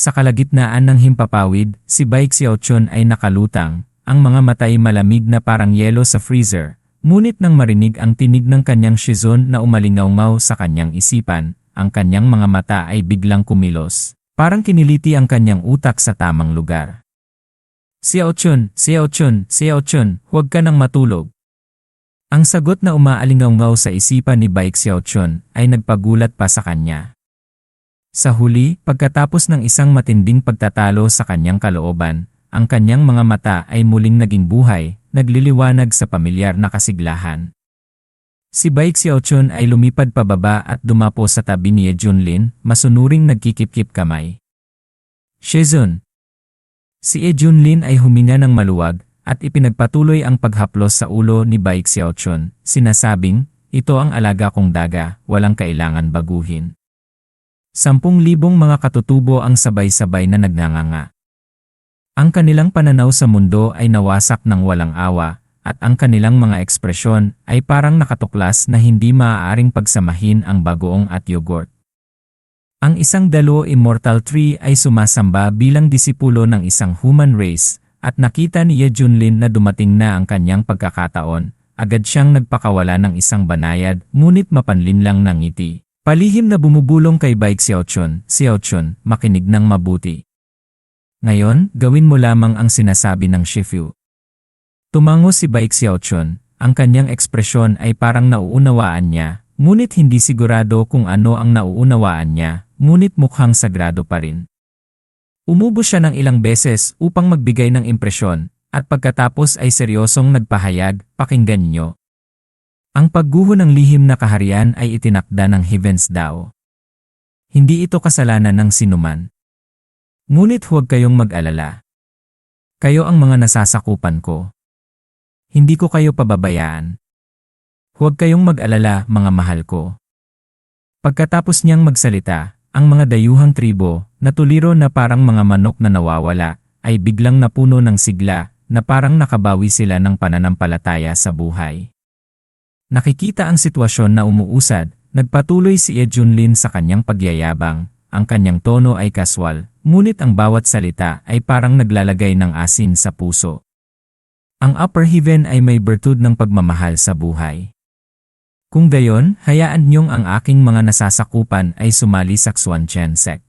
Sa kalagitnaan ng himpapawid, si Baik Xiaochun ay nakalutang, ang mga mata ay malamig na parang yelo sa freezer. Ngunit nang marinig ang tinig ng kanyang shizun na umalingaw sa kanyang isipan, ang kanyang mga mata ay biglang kumilos. Parang kiniliti ang kanyang utak sa tamang lugar. Xiaochun, Xiaochun, Xiaochun, huwag ka nang matulog. Ang sagot na umaalingaw sa isipan ni Baik Xiaochun ay nagpagulat pa sa kanya. Sa huli, pagkatapos ng isang matinding pagtatalo sa kanyang kalooban, ang kanyang mga mata ay muling naging buhay, nagliliwanag sa pamilyar na kasiglahan. Si Baik Xiaochun ay lumipad pababa at dumapo sa tabi ni Junlin, masunuring nagkikip-kip kamay. Shizun Si E Junlin ay huminga ng maluwag at ipinagpatuloy ang paghaplos sa ulo ni Baik Xiaochun, sinasabing, ito ang alaga kong daga, walang kailangan baguhin. Sampung libong mga katutubo ang sabay-sabay na nagnanganga. Ang kanilang pananaw sa mundo ay nawasak ng walang awa, at ang kanilang mga ekspresyon ay parang nakatuklas na hindi maaaring pagsamahin ang bagoong at yogurt. Ang isang dalo immortal tree ay sumasamba bilang disipulo ng isang human race, at nakita ni Ye Junlin na dumating na ang kanyang pagkakataon, agad siyang nagpakawala ng isang banayad, ngunit mapanlin lang ng ngiti. Palihim na bumubulong kay Baik Xiaochun, Xiaochun, makinig ng mabuti. Ngayon, gawin mo lamang ang sinasabi ng Shifu. Tumango si Baik Xiaochun, ang kanyang ekspresyon ay parang nauunawaan niya, ngunit hindi sigurado kung ano ang nauunawaan niya, ngunit mukhang sagrado pa rin. Umubo siya ng ilang beses upang magbigay ng impresyon, at pagkatapos ay seryosong nagpahayag, pakinggan niyo. Ang pagguho ng lihim na kaharian ay itinakda ng Heavens Dao. Hindi ito kasalanan ng sinuman. Ngunit huwag kayong mag-alala. Kayo ang mga nasasakupan ko. Hindi ko kayo pababayaan. Huwag kayong mag-alala, mga mahal ko. Pagkatapos niyang magsalita, ang mga dayuhang tribo, na tuliro na parang mga manok na nawawala, ay biglang napuno ng sigla, na parang nakabawi sila ng pananampalataya sa buhay. Nakikita ang sitwasyon na umuusad, nagpatuloy si Ye Junlin sa kanyang pagyayabang, ang kanyang tono ay kaswal, ngunit ang bawat salita ay parang naglalagay ng asin sa puso. Ang upper heaven ay may bertud ng pagmamahal sa buhay. Kung gayon, hayaan niyong ang aking mga nasasakupan ay sumali sa Xuan Chen sect.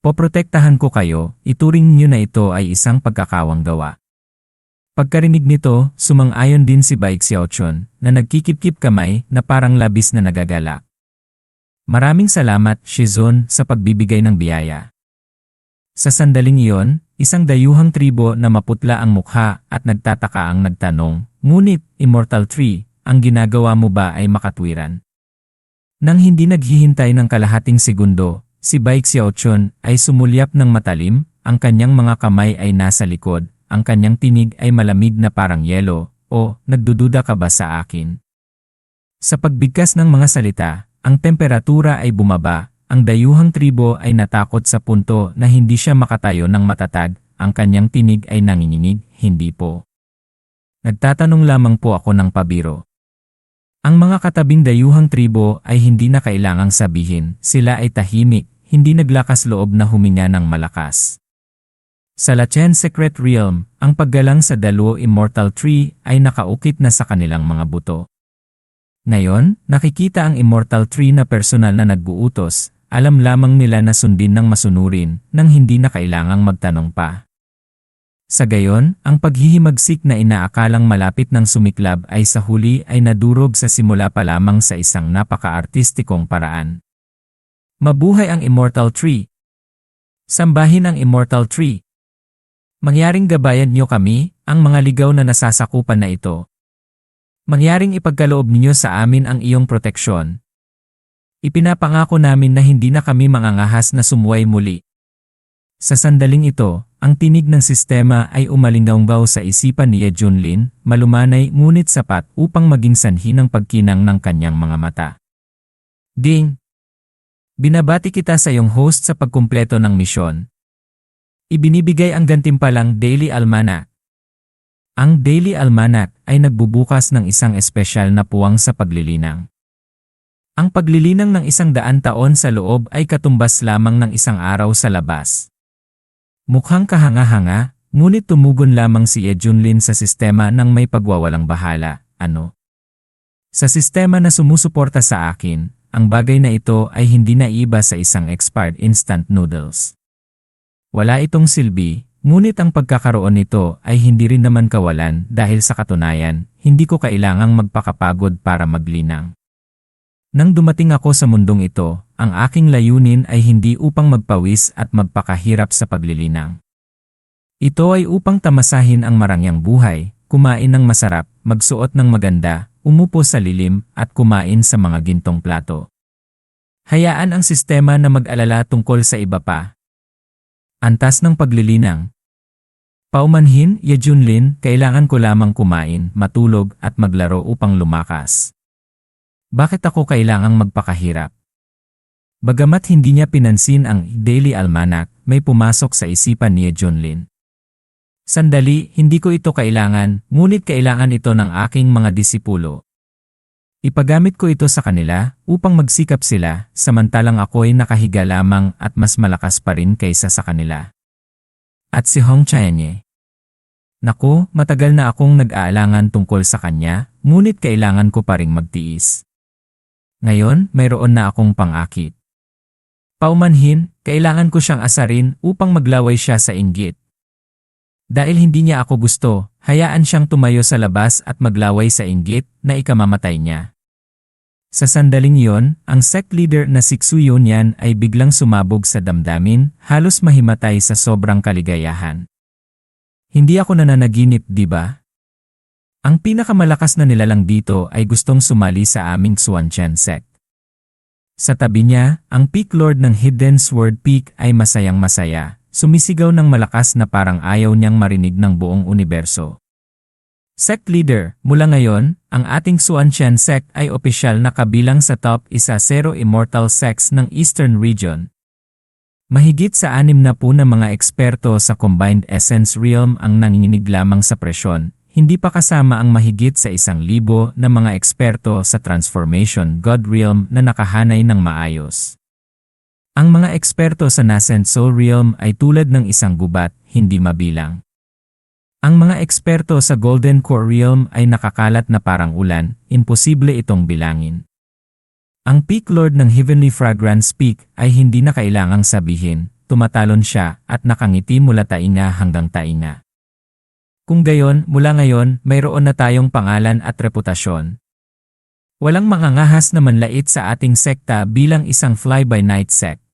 Poprotektahan ko kayo, ituring niyo na ito ay isang pagkakawang gawa. Pagkarinig nito, sumang-ayon din si Baik Xiaochun na nagkikip-kip kamay na parang labis na nagagala. Maraming salamat, Shizun, sa pagbibigay ng biyaya. Sa sandaling iyon, isang dayuhang tribo na maputla ang mukha at nagtataka ang nagtanong, Ngunit, Immortal Tree, ang ginagawa mo ba ay makatwiran? Nang hindi naghihintay ng kalahating segundo, si Baik Xiaochun ay sumulyap ng matalim, ang kanyang mga kamay ay nasa likod, ang kanyang tinig ay malamig na parang yelo, o nagdududa ka ba sa akin? Sa pagbigkas ng mga salita, ang temperatura ay bumaba, ang dayuhang tribo ay natakot sa punto na hindi siya makatayo ng matatag, ang kanyang tinig ay nanginginig, hindi po. Nagtatanong lamang po ako ng pabiro. Ang mga katabing dayuhang tribo ay hindi na kailangang sabihin, sila ay tahimik, hindi naglakas loob na huminga ng malakas. Sa Lachen Secret Realm, ang paggalang sa Daluo Immortal Tree ay nakaukit na sa kanilang mga buto. Ngayon, nakikita ang Immortal Tree na personal na nagbuutos, alam lamang nila na sundin ng masunurin nang hindi na kailangang magtanong pa. Sa gayon, ang paghihimagsik na inaakalang malapit ng sumiklab ay sa huli ay nadurog sa simula pa lamang sa isang napaka-artistikong paraan. Mabuhay ang Immortal Tree! Sambahin ang Immortal Tree! Mangyaring gabayan niyo kami, ang mga ligaw na nasasakupan na ito. Mangyaring ipagkaloob ninyo sa amin ang iyong proteksyon. Ipinapangako namin na hindi na kami mangangahas na sumuway muli. Sa sandaling ito, ang tinig ng sistema ay umalinggaw sa isipan ni Junlin, malumanay ngunit sapat upang maging sanhi ng pagkinang ng kanyang mga mata. Ding! Binabati kita sa iyong host sa pagkumpleto ng misyon, Ibinibigay ang gantimpalang Daily Almanac. Ang Daily Almanac ay nagbubukas ng isang espesyal na puwang sa paglilinang. Ang paglilinang ng isang daan taon sa loob ay katumbas lamang ng isang araw sa labas. Mukhang kahanga-hanga, ngunit tumugon lamang si Ye Junlin sa sistema ng may pagwawalang bahala, ano? Sa sistema na sumusuporta sa akin, ang bagay na ito ay hindi naiba sa isang expired instant noodles. Wala itong silbi, ngunit ang pagkakaroon nito ay hindi rin naman kawalan dahil sa katunayan, hindi ko kailangang magpakapagod para maglinang. Nang dumating ako sa mundong ito, ang aking layunin ay hindi upang magpawis at magpakahirap sa paglilinang. Ito ay upang tamasahin ang marangyang buhay, kumain ng masarap, magsuot ng maganda, umupo sa lilim, at kumain sa mga gintong plato. Hayaan ang sistema na mag-alala tungkol sa iba pa. Antas ng paglilinang. Paumanhin, Yejunlin, kailangan ko lamang kumain, matulog, at maglaro upang lumakas. Bakit ako kailangang magpakahirap? Bagamat hindi niya pinansin ang Daily Almanac, may pumasok sa isipan ni Junlin. Sandali, hindi ko ito kailangan, ngunit kailangan ito ng aking mga disipulo. Ipagamit ko ito sa kanila upang magsikap sila, samantalang ako'y nakahiga lamang at mas malakas pa rin kaysa sa kanila. At si Hong Chaenye. Naku, matagal na akong nag-aalangan tungkol sa kanya, ngunit kailangan ko pa ring magtiis. Ngayon, mayroon na akong pangakit. Paumanhin, kailangan ko siyang asarin upang maglaway siya sa inggit. Dahil hindi niya ako gusto, hayaan siyang tumayo sa labas at maglaway sa inggit na ikamamatay niya. Sa sandaling iyon, ang sect leader na si Xuyonian ay biglang sumabog sa damdamin, halos mahimatay sa sobrang kaligayahan. Hindi ako nananaginip, di ba? Ang pinakamalakas na nilalang dito ay gustong sumali sa aming Xuanchen sect. Sa tabi niya, ang Peak Lord ng Hidden Sword Peak ay masayang masaya, sumisigaw ng malakas na parang ayaw niyang marinig ng buong universo. Sect Leader, mula ngayon, ang ating Xuanchen sect ay opisyal na kabilang sa top isa zero immortal sects ng Eastern Region. Mahigit sa anim na po na mga eksperto sa Combined Essence Realm ang nanginginig lamang sa presyon, hindi pa kasama ang mahigit sa isang libo na mga eksperto sa Transformation God Realm na nakahanay ng maayos. Ang mga eksperto sa Nascent Soul Realm ay tulad ng isang gubat, hindi mabilang. Ang mga eksperto sa Golden Core Realm ay nakakalat na parang ulan, imposible itong bilangin. Ang Peak Lord ng Heavenly Fragrance Peak ay hindi na kailangang sabihin, tumatalon siya at nakangiti mula tainga hanggang tainga. Kung gayon, mula ngayon, mayroon na tayong pangalan at reputasyon. Walang mangangahas na manlait sa ating sekta bilang isang fly-by-night sect.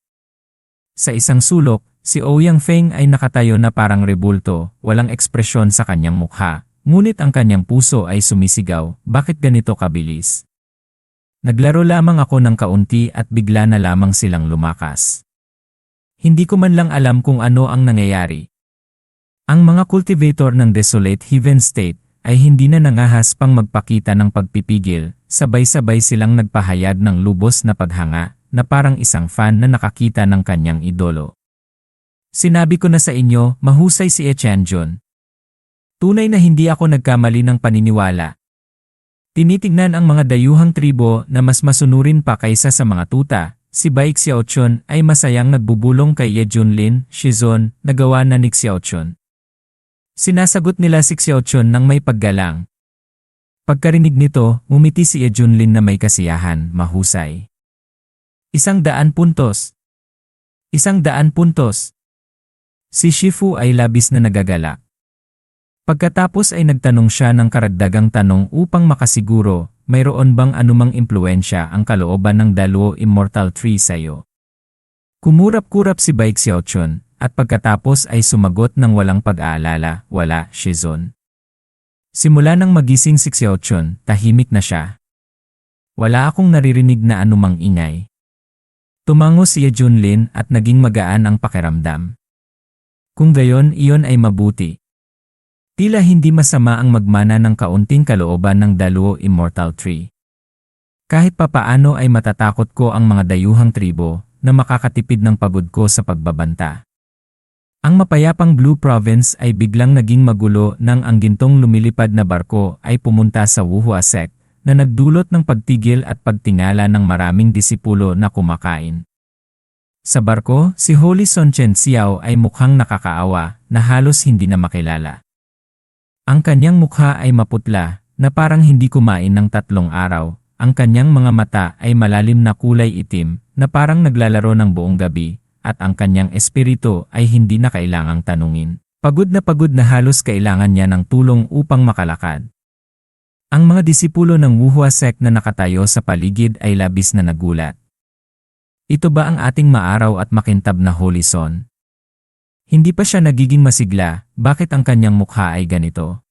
Sa isang sulok, si Ouyang Feng ay nakatayo na parang rebulto, walang ekspresyon sa kanyang mukha, ngunit ang kanyang puso ay sumisigaw, bakit ganito kabilis? Naglaro lamang ako ng kaunti at bigla na lamang silang lumakas. Hindi ko man lang alam kung ano ang nangyayari, ang mga cultivator ng desolate heaven state ay hindi na nangahas pang magpakita ng pagpipigil, sabay-sabay silang nagpahayag ng lubos na paghanga na parang isang fan na nakakita ng kanyang idolo. Sinabi ko na sa inyo, mahusay si Echanjon. Tunay na hindi ako nagkamali ng paniniwala. Tinitignan ang mga dayuhang tribo na mas masunurin pa kaysa sa mga tuta, si Baik Xiaochun ay masayang nagbubulong kay Ye Junlin, Shizon, nagawa na ni Xiaochun. Sinasagot nila si Xiaochun ng may paggalang. Pagkarinig nito, umiti si Ejunlin na may kasiyahan, mahusay. Isang daan puntos. Isang daan puntos. Si Shifu ay labis na nagagalak. Pagkatapos ay nagtanong siya ng karagdagang tanong upang makasiguro, mayroon bang anumang impluensya ang kalooban ng Daluo Immortal Tree sa'yo? Kumurap-kurap si Baik Xiaochun, at pagkatapos ay sumagot ng walang pag-aalala, wala, Shizon. Simula nang magising si Xiaochun, tahimik na siya. Wala akong naririnig na anumang ingay. Tumango si Junlin at naging magaan ang pakiramdam. Kung gayon, iyon ay mabuti. Tila hindi masama ang magmana ng kaunting kalooban ng Daluo Immortal Tree. Kahit papaano ay matatakot ko ang mga dayuhang tribo na makakatipid ng pagod ko sa pagbabanta. Ang mapayapang Blue Province ay biglang naging magulo nang ang gintong lumilipad na barko ay pumunta sa Wuhua Sect na nagdulot ng pagtigil at pagtingala ng maraming disipulo na kumakain. Sa barko, si Holy Son Chen Xiao ay mukhang nakakaawa na halos hindi na makilala. Ang kanyang mukha ay maputla na parang hindi kumain ng tatlong araw. Ang kanyang mga mata ay malalim na kulay itim na parang naglalaro ng buong gabi at ang kanyang espiritu ay hindi na kailangang tanungin. Pagod na pagod na halos kailangan niya ng tulong upang makalakad. Ang mga disipulo ng Wuhua sect na nakatayo sa paligid ay labis na nagulat. Ito ba ang ating maaraw at makintab na Holy Son? Hindi pa siya nagiging masigla, bakit ang kanyang mukha ay ganito?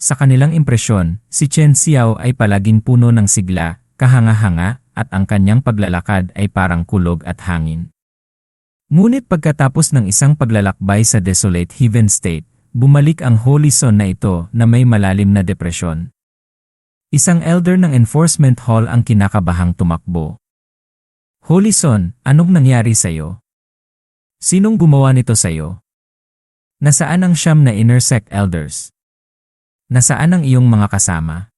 Sa kanilang impresyon, si Chen Xiao ay palaging puno ng sigla, kahanga-hanga, at ang kanyang paglalakad ay parang kulog at hangin. Ngunit pagkatapos ng isang paglalakbay sa desolate heaven state, bumalik ang Holy na ito na may malalim na depresyon. Isang elder ng enforcement hall ang kinakabahang tumakbo. Holy anong nangyari sa'yo? Sinong gumawa nito sa'yo? Nasaan ang siyam na inner sect elders? Nasaan ang iyong mga kasama?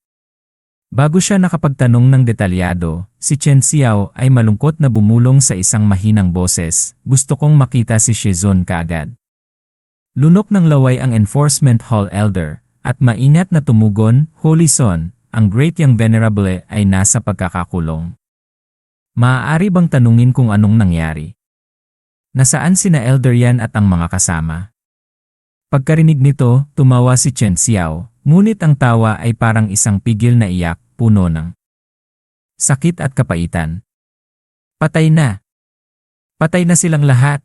Bago siya nakapagtanong ng detalyado, si Chen Xiao ay malungkot na bumulong sa isang mahinang boses, gusto kong makita si Shizun kaagad. Lunok ng laway ang enforcement hall elder, at mainat na tumugon, Holy Son, ang Great Young Venerable ay nasa pagkakakulong. Maaari bang tanungin kung anong nangyari? Nasaan sina elder yan at ang mga kasama? Pagkarinig nito, tumawa si Chen Xiao, ngunit ang tawa ay parang isang pigil na iyak, puno ng sakit at kapaitan. Patay na! Patay na silang lahat!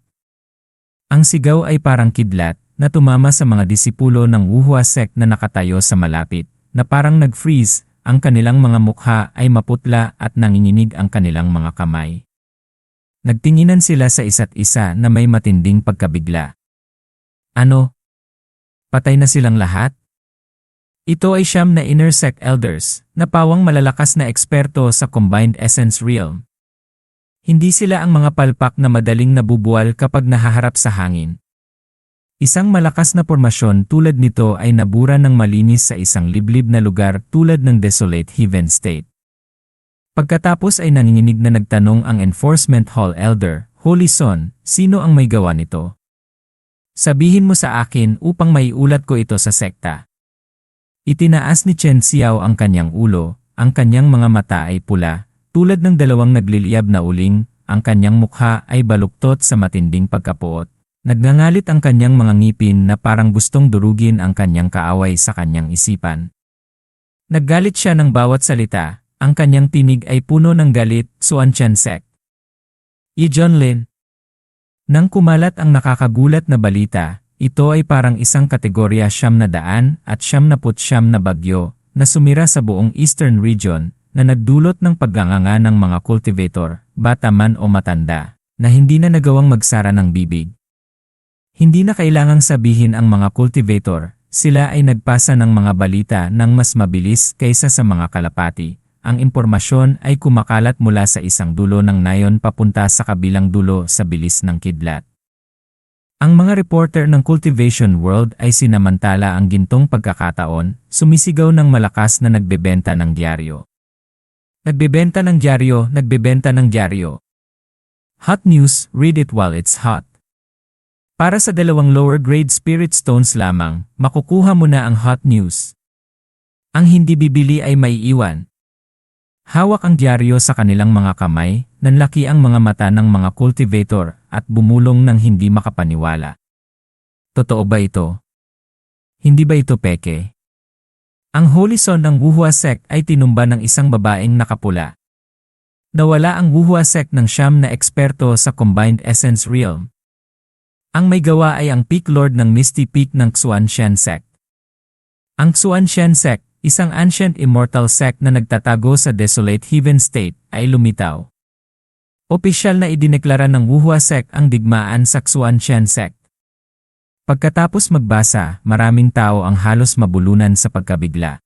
Ang sigaw ay parang kidlat na tumama sa mga disipulo ng Wuhua sect na nakatayo sa malapit, na parang nag-freeze, ang kanilang mga mukha ay maputla at nanginginig ang kanilang mga kamay. Nagtinginan sila sa isa't isa na may matinding pagkabigla. Ano? Patay na silang lahat? Ito ay siyam na inner sect elders, na pawang malalakas na eksperto sa combined essence realm. Hindi sila ang mga palpak na madaling nabubuwal kapag nahaharap sa hangin. Isang malakas na pormasyon tulad nito ay nabura ng malinis sa isang liblib na lugar tulad ng desolate heaven state. Pagkatapos ay nanginginig na nagtanong ang enforcement hall elder, Holy Son, sino ang may gawa nito? Sabihin mo sa akin upang maiulat ko ito sa sekta. Itinaas ni Chen Xiao ang kanyang ulo, ang kanyang mga mata ay pula, tulad ng dalawang nagliliyab na uling, ang kanyang mukha ay baluktot sa matinding pagkapuot. Nagngangalit ang kanyang mga ngipin na parang gustong durugin ang kanyang kaaway sa kanyang isipan. Naggalit siya ng bawat salita, ang kanyang tinig ay puno ng galit, Suan Chen Sek. Yi John Lin, nang kumalat ang nakakagulat na balita, ito ay parang isang kategorya siyam na daan at siyam na putsyam na bagyo na sumira sa buong eastern region na nagdulot ng pagganganga ng mga cultivator, bata man o matanda, na hindi na nagawang magsara ng bibig. Hindi na kailangang sabihin ang mga cultivator, sila ay nagpasa ng mga balita ng mas mabilis kaysa sa mga kalapati, ang impormasyon ay kumakalat mula sa isang dulo ng nayon papunta sa kabilang dulo sa bilis ng kidlat. Ang mga reporter ng Cultivation World ay sinamantala ang gintong pagkakataon, sumisigaw ng malakas na nagbebenta ng dyaryo. Nagbebenta ng dyaryo, nagbebenta ng dyaryo. Hot news, read it while it's hot. Para sa dalawang lower grade spirit stones lamang, makukuha mo na ang hot news. Ang hindi bibili ay maiiwan, Hawak ang dyaryo sa kanilang mga kamay, nanlaki ang mga mata ng mga cultivator at bumulong ng hindi makapaniwala. Totoo ba ito? Hindi ba ito peke? Ang Holy ng Wuhua sect ay tinumba ng isang babaeng nakapula. Nawala ang Wuhua sect ng siyam na eksperto sa Combined Essence Realm. Ang may gawa ay ang Peak Lord ng Misty Peak ng Xuan Shen sect. Ang Xuan Shen sect isang ancient immortal sect na nagtatago sa desolate heaven state, ay lumitaw. Opisyal na idineklara ng Wuhua sect ang digmaan sa Xuan Chen sect. Pagkatapos magbasa, maraming tao ang halos mabulunan sa pagkabigla.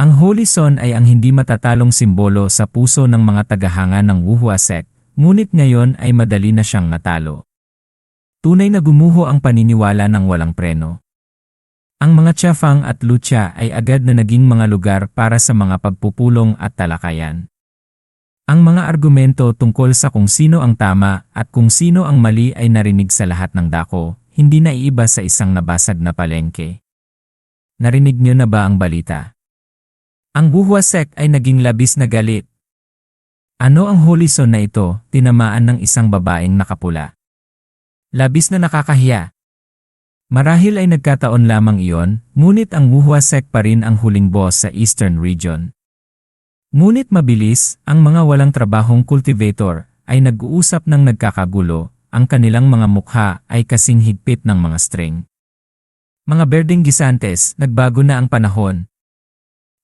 Ang Holy Son ay ang hindi matatalong simbolo sa puso ng mga tagahanga ng Wuhua sect, ngunit ngayon ay madali na siyang natalo. Tunay na gumuho ang paniniwala ng walang preno. Ang mga Tiafang at Lucha ay agad na naging mga lugar para sa mga pagpupulong at talakayan. Ang mga argumento tungkol sa kung sino ang tama at kung sino ang mali ay narinig sa lahat ng dako, hindi na iiba sa isang nabasag na palengke. Narinig niyo na ba ang balita? Ang Wuhua sect ay naging labis na galit. Ano ang holy zone na ito, tinamaan ng isang babaeng nakapula? Labis na nakakahiya. Marahil ay nagkataon lamang iyon, ngunit ang Wuhua sect pa rin ang huling boss sa Eastern Region. Ngunit mabilis, ang mga walang trabahong cultivator ay nag-uusap ng nagkakagulo, ang kanilang mga mukha ay kasing higpit ng mga string. Mga berdeng gisantes, nagbago na ang panahon.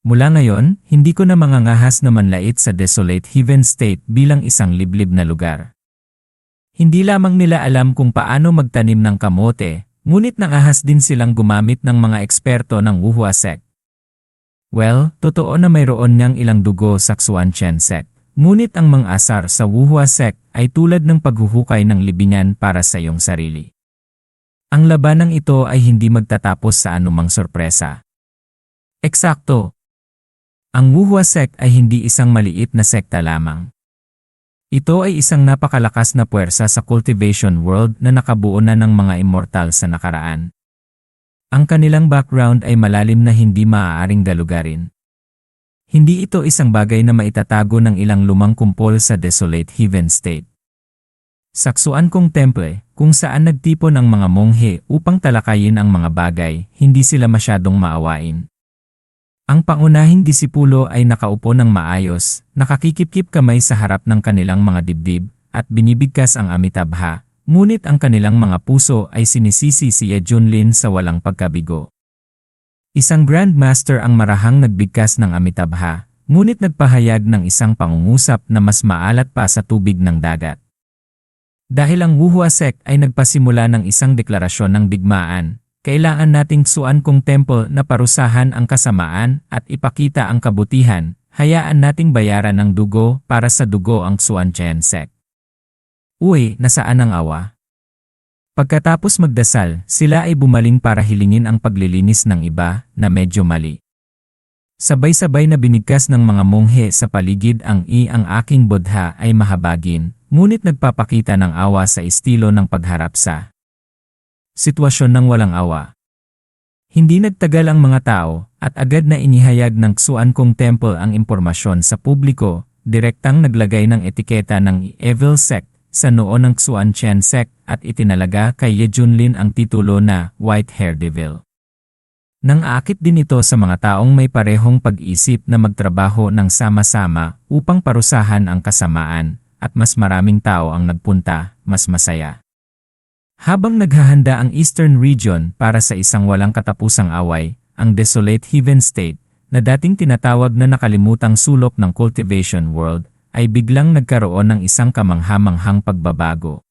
Mula ngayon, hindi ko na mangangahas na manlait sa desolate heaven state bilang isang liblib na lugar. Hindi lamang nila alam kung paano magtanim ng kamote, ngunit nangahas din silang gumamit ng mga eksperto ng Wuhua sect. Well, totoo na mayroon niyang ilang dugo sa Xuan Chen sect. Ngunit ang mga asar sa Wuhua sect ay tulad ng paghuhukay ng libingan para sa iyong sarili. Ang labanang ito ay hindi magtatapos sa anumang sorpresa. Eksakto. Ang Wuhua sect ay hindi isang maliit na sekta lamang. Ito ay isang napakalakas na puwersa sa cultivation world na nakabuo na ng mga immortal sa nakaraan. Ang kanilang background ay malalim na hindi maaaring galugarin. Hindi ito isang bagay na maitatago ng ilang lumang kumpol sa desolate heaven state. Saksuan kong temple, kung saan nagtipon ang mga monghe upang talakayin ang mga bagay, hindi sila masyadong maawain. Ang pangunahing disipulo ay nakaupo ng maayos, nakakikip-kip kamay sa harap ng kanilang mga dibdib, at binibigkas ang Amitabha, ngunit ang kanilang mga puso ay sinisisi si Junlin sa walang pagkabigo. Isang Grandmaster ang marahang nagbigkas ng Amitabha, ngunit nagpahayag ng isang pangungusap na mas maalat pa sa tubig ng dagat. Dahil ang Wuhua sect ay nagpasimula ng isang deklarasyon ng digmaan, kailangan nating suan kong temple na parusahan ang kasamaan at ipakita ang kabutihan, hayaan nating bayaran ng dugo para sa dugo ang Xuan Chen sect. Uy, nasaan ang awa? Pagkatapos magdasal, sila ay bumaling para hilingin ang paglilinis ng iba na medyo mali. Sabay-sabay na binigkas ng mga monghe sa paligid ang i ang aking bodha ay mahabagin, ngunit nagpapakita ng awa sa estilo ng pagharap sa sitwasyon ng walang awa. Hindi nagtagal ang mga tao at agad na inihayag ng Xuan Kong Temple ang impormasyon sa publiko, direktang naglagay ng etiketa ng Evil Sect sa noo ng Xuan Chen sect at itinalaga kay Ye Junlin ang titulo na White Hair Devil. Nang akit din ito sa mga taong may parehong pag-isip na magtrabaho ng sama-sama upang parusahan ang kasamaan at mas maraming tao ang nagpunta, mas masaya. Habang naghahanda ang Eastern Region para sa isang walang katapusang away, ang Desolate Heaven State, na dating tinatawag na nakalimutang sulok ng cultivation world, ay biglang nagkaroon ng isang kamanghamanghang pagbabago.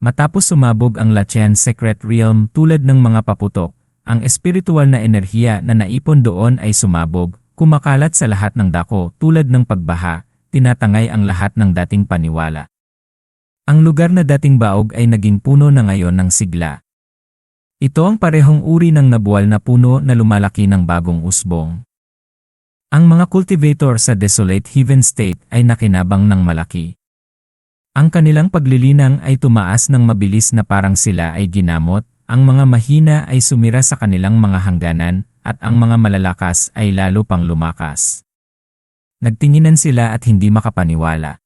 Matapos sumabog ang Lachen Secret Realm tulad ng mga paputok, ang espiritual na enerhiya na naipon doon ay sumabog, kumakalat sa lahat ng dako tulad ng pagbaha, tinatangay ang lahat ng dating paniwala. Ang lugar na dating baog ay naging puno na ngayon ng sigla. Ito ang parehong uri ng nabuwal na puno na lumalaki ng bagong usbong. Ang mga cultivator sa desolate heaven state ay nakinabang ng malaki. Ang kanilang paglilinang ay tumaas ng mabilis na parang sila ay ginamot, ang mga mahina ay sumira sa kanilang mga hangganan, at ang mga malalakas ay lalo pang lumakas. Nagtinginan sila at hindi makapaniwala.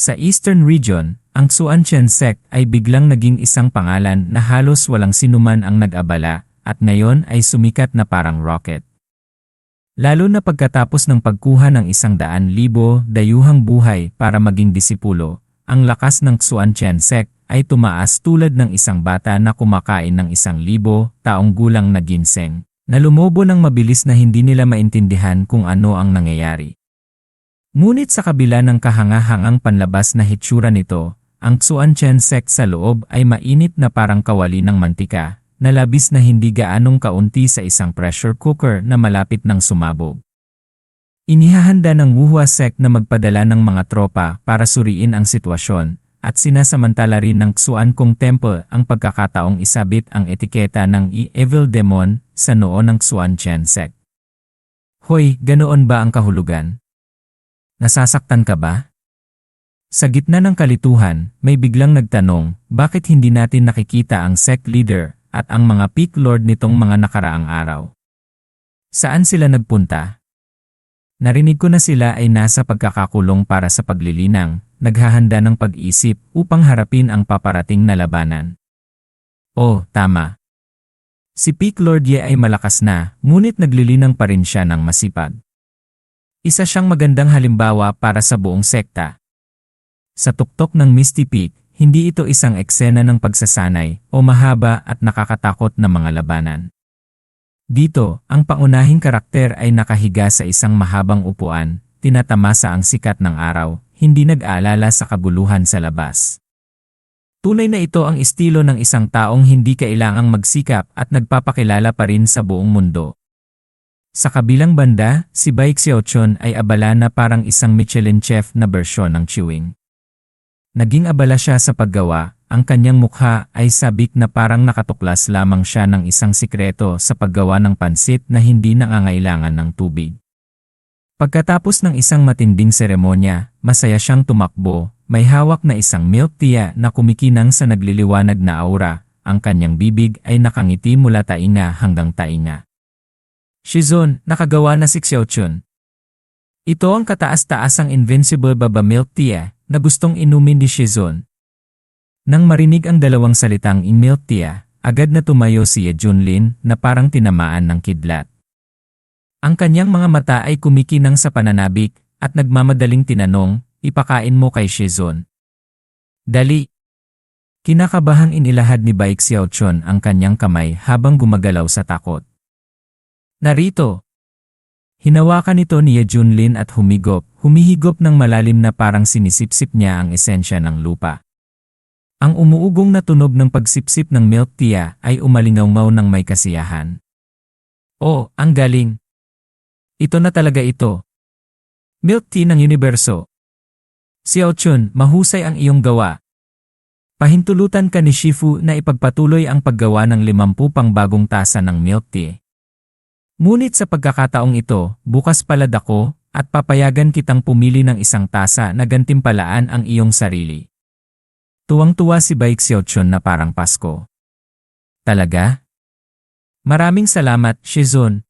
Sa Eastern Region, ang Xuanchen sect ay biglang naging isang pangalan na halos walang sinuman ang nag-abala, at ngayon ay sumikat na parang rocket. Lalo na pagkatapos ng pagkuha ng isang daan libo dayuhang buhay para maging disipulo, ang lakas ng Xuan Chen sect ay tumaas tulad ng isang bata na kumakain ng isang libo taong gulang na ginseng, na lumobo ng mabilis na hindi nila maintindihan kung ano ang nangyayari. Ngunit sa kabila ng kahangahangang panlabas na hitsura nito, ang Xuan Chen sect sa loob ay mainit na parang kawali ng mantika, na labis na hindi gaanong kaunti sa isang pressure cooker na malapit ng sumabog. Inihahanda ng Wuhua sect na magpadala ng mga tropa para suriin ang sitwasyon, at sinasamantala rin ng Xuan Kong Temple ang pagkakataong isabit ang etiketa ng E-Evil Demon sa noo ng Xuan Chen sect. Hoy, ganoon ba ang kahulugan? Nasasaktan ka ba? Sa gitna ng kalituhan, may biglang nagtanong, bakit hindi natin nakikita ang sect leader at ang mga peak lord nitong mga nakaraang araw? Saan sila nagpunta? Narinig ko na sila ay nasa pagkakakulong para sa paglilinang, naghahanda ng pag-isip upang harapin ang paparating na labanan. Oh, tama. Si Peak Lord Ye ay malakas na, ngunit naglilinang pa rin siya ng masipag. Isa siyang magandang halimbawa para sa buong sekta. Sa tuktok ng Misty Peak, hindi ito isang eksena ng pagsasanay o mahaba at nakakatakot na mga labanan. Dito, ang paunahing karakter ay nakahiga sa isang mahabang upuan, tinatamasa ang sikat ng araw, hindi nag-aalala sa kabuluhan sa labas. Tunay na ito ang estilo ng isang taong hindi kailangang magsikap at nagpapakilala pa rin sa buong mundo. Sa kabilang banda, si Baik Xiaochun ay abala na parang isang Michelin chef na bersyon ng chewing. Naging abala siya sa paggawa, ang kanyang mukha ay sabik na parang nakatuklas lamang siya ng isang sikreto sa paggawa ng pansit na hindi nangangailangan ng tubig. Pagkatapos ng isang matinding seremonya, masaya siyang tumakbo, may hawak na isang milk tea na kumikinang sa nagliliwanag na aura, ang kanyang bibig ay nakangiti mula tainga hanggang tainga. Shizun, nakagawa na si Xiaochun. Ito ang kataas-taasang invincible baba milk tea na gustong inumin ni Shizun nang marinig ang dalawang salitang in milk tea, agad na tumayo si Ye Junlin na parang tinamaan ng kidlat. Ang kanyang mga mata ay kumikinang sa pananabik at nagmamadaling tinanong, ipakain mo kay Shizun. Dali! Kinakabahang inilahad ni Baik Xiaochun ang kanyang kamay habang gumagalaw sa takot. Narito! Hinawakan ito ni Ye Junlin at humigop, humihigop ng malalim na parang sinisipsip niya ang esensya ng lupa. Ang umuugong na tunog ng pagsipsip ng milk tea ay umalingaw ng may kasiyahan. Oh, ang galing! Ito na talaga ito. Milk tea ng universo. Xiao Chun, mahusay ang iyong gawa. Pahintulutan ka ni Shifu na ipagpatuloy ang paggawa ng limampu pang bagong tasa ng milk tea. Ngunit sa pagkakataong ito, bukas palad ako at papayagan kitang pumili ng isang tasa na gantimpalaan ang iyong sarili. Tuwang-tuwa si Baik Xiaochun na parang Pasko. Talaga? Maraming salamat, Shizun.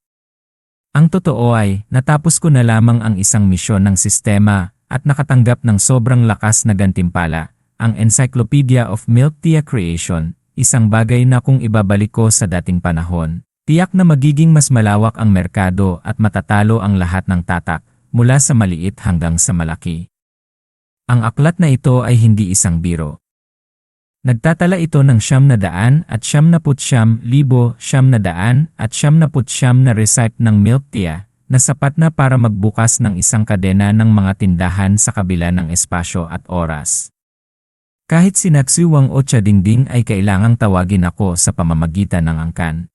Ang totoo ay, natapos ko na lamang ang isang misyon ng sistema at nakatanggap ng sobrang lakas na gantimpala, ang Encyclopedia of Milk Tea Creation, isang bagay na kung ibabalik ko sa dating panahon. Tiyak na magiging mas malawak ang merkado at matatalo ang lahat ng tatak, mula sa maliit hanggang sa malaki. Ang aklat na ito ay hindi isang biro. Nagtatala ito ng siyam na daan at siyam na putsyam libo siyam na daan at siyam na putsyam na recipe ng milk tea na sapat na para magbukas ng isang kadena ng mga tindahan sa kabila ng espasyo at oras. Kahit si Naksiwang o Dingding ay kailangang tawagin ako sa pamamagitan ng angkan.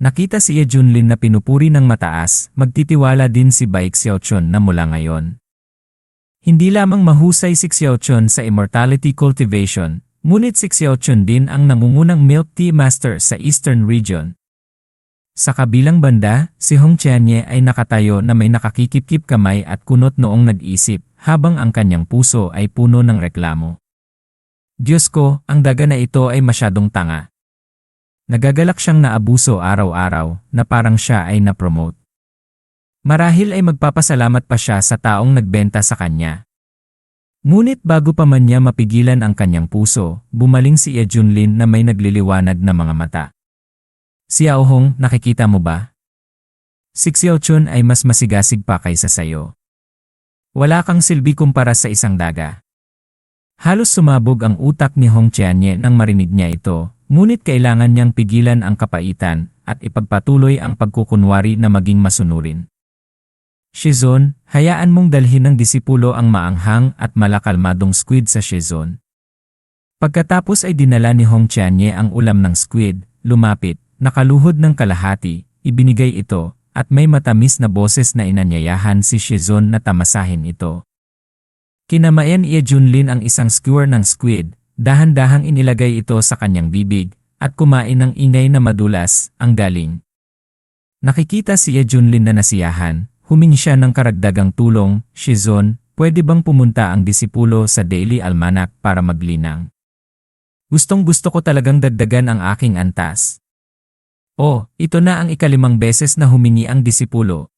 Nakita si Ye Junlin na pinupuri ng mataas, magtitiwala din si Baik Xiaochun na mula ngayon. Hindi lamang mahusay si Xiaochun sa immortality cultivation, Ngunit si Xiaochun din ang nangungunang milk tea master sa Eastern Region. Sa kabilang banda, si Hong Qianye ay nakatayo na may nakakikip-kip kamay at kunot noong nag-isip, habang ang kanyang puso ay puno ng reklamo. Diyos ko, ang daga na ito ay masyadong tanga. Nagagalak siyang naabuso araw-araw na parang siya ay na-promote. Marahil ay magpapasalamat pa siya sa taong nagbenta sa kanya. Ngunit bago pa man niya mapigilan ang kanyang puso, bumaling si Ye Junlin na may nagliliwanag na mga mata. Si Hong, nakikita mo ba? Si Xiao Chun ay mas masigasig pa kaysa sayo. Wala kang silbi kumpara sa isang daga. Halos sumabog ang utak ni Hong Qianye nang marinig niya ito, ngunit kailangan niyang pigilan ang kapaitan at ipagpatuloy ang pagkukunwari na maging masunurin. Shizon, hayaan mong dalhin ng disipulo ang maanghang at malakalmadong squid sa Shizon. Pagkatapos ay dinala ni Hong Qianye ang ulam ng squid, lumapit, nakaluhod ng kalahati, ibinigay ito, at may matamis na boses na inanyayahan si Shizon na tamasahin ito. Kinamayan Ye Junlin ang isang skewer ng squid, dahan-dahang inilagay ito sa kanyang bibig, at kumain ng ingay na madulas, ang galing. Nakikita si Ye Junlin na nasiyahan, humingi siya ng karagdagang tulong, Shizon, pwede bang pumunta ang disipulo sa Daily Almanac para maglinang? Gustong gusto ko talagang dagdagan ang aking antas. Oh, ito na ang ikalimang beses na humingi ang disipulo.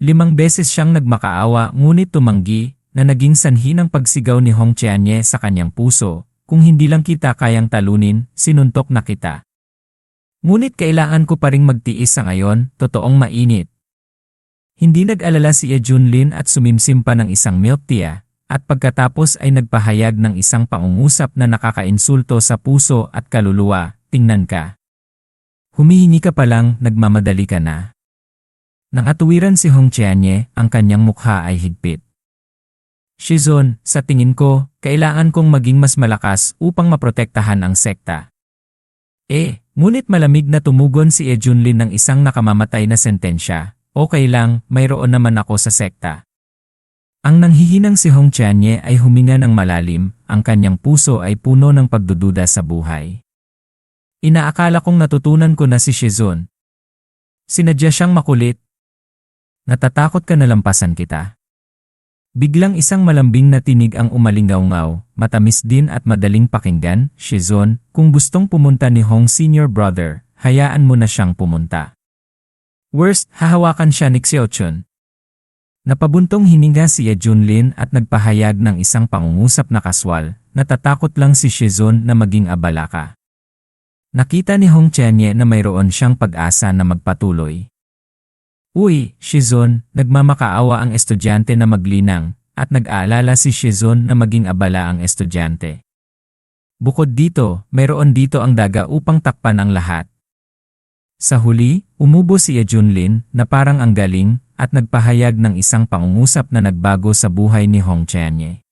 Limang beses siyang nagmakaawa ngunit tumanggi na naging sanhi ng pagsigaw ni Hong Chianye sa kanyang puso, kung hindi lang kita kayang talunin, sinuntok na kita. Ngunit kailangan ko pa ring magtiis sa ngayon, totoong mainit. Hindi nag-alala si Ye Junlin at sumimsim pa ng isang milk tea, at pagkatapos ay nagpahayag ng isang pangungusap na nakakainsulto sa puso at kaluluwa, tingnan ka. Humihingi ka pa lang, nagmamadali ka na. Nang atuwiran si Hong Chianye, ang kanyang mukha ay higpit. Shizon, sa tingin ko, kailangan kong maging mas malakas upang maprotektahan ang sekta. Eh, ngunit malamig na tumugon si Ejunlin ng isang nakamamatay na sentensya. Okay lang, mayroon naman ako sa sekta. Ang nanghihinang si Hong Chianye ay huminga ng malalim, ang kanyang puso ay puno ng pagdududa sa buhay. Inaakala kong natutunan ko na si Shizun. Sinadya siyang makulit. Natatakot ka na lampasan kita. Biglang isang malambing na tinig ang umalingaw-ngaw, matamis din at madaling pakinggan, Shizon, kung gustong pumunta ni Hong Senior Brother, hayaan mo na siyang pumunta. Worst, hahawakan siya ni Xiaochun. Napabuntong hininga si Ye Junlin at nagpahayag ng isang pangungusap na kaswal, natatakot lang si Shizon na maging abala ka. Nakita ni Hong Chenye na mayroon siyang pag-asa na magpatuloy. Uy, Shizon, nagmamakaawa ang estudyante na maglinang, at nag-aalala si Shizon na maging abala ang estudyante. Bukod dito, mayroon dito ang daga upang takpan ang lahat. Sa huli, umubo si Junlin na parang ang galing at nagpahayag ng isang pangungusap na nagbago sa buhay ni Hong Chenye.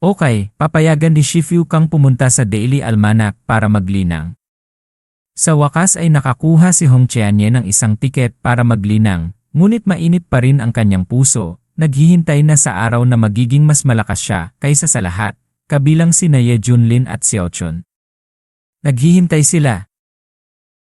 Okay, papayagan ni Shifu kang pumunta sa Daily Almanac para maglinang. Sa wakas ay nakakuha si Hong Chianye ng isang tiket para maglinang, ngunit mainit pa rin ang kanyang puso, naghihintay na sa araw na magiging mas malakas siya kaysa sa lahat, kabilang si Ye Junlin at Xiaochun. Naghihintay sila,